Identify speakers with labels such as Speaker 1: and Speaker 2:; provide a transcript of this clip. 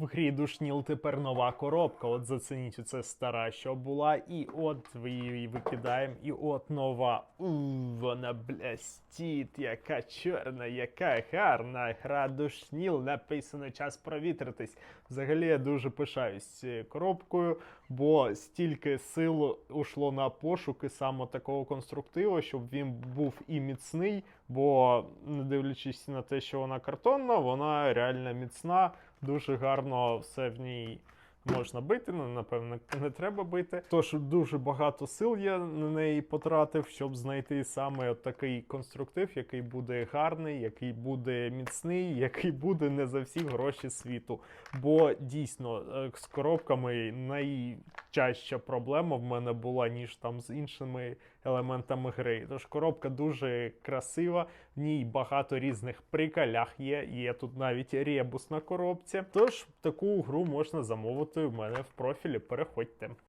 Speaker 1: В грі душніл тепер нова коробка. От зацініть оце стара, що була, і от ви її викидаємо, і от нова. У, вона блястить, яка чорна, яка гарна. Гра душніл, написано час провітритись. Взагалі я дуже пишаюсь цією коробкою, бо стільки сил ушло на пошуки саме такого конструктиву, щоб він був і міцний, бо не дивлячись на те, що вона картонна, вона реально міцна, дуже гарно все в ній. Можна бити, ну напевно, не треба бити. Тож дуже багато сил я на неї потратив, щоб знайти саме такий конструктив, який буде гарний, який буде міцний, який буде не за всі гроші світу. Бо дійсно е, з коробками найчастя проблема в мене була, ніж там з іншими елементами гри. Тож коробка дуже красива, в ній багато різних прикалях є. Є тут навіть ребус на коробці. Тож таку гру можна замовити в мене в профілі. Переходьте.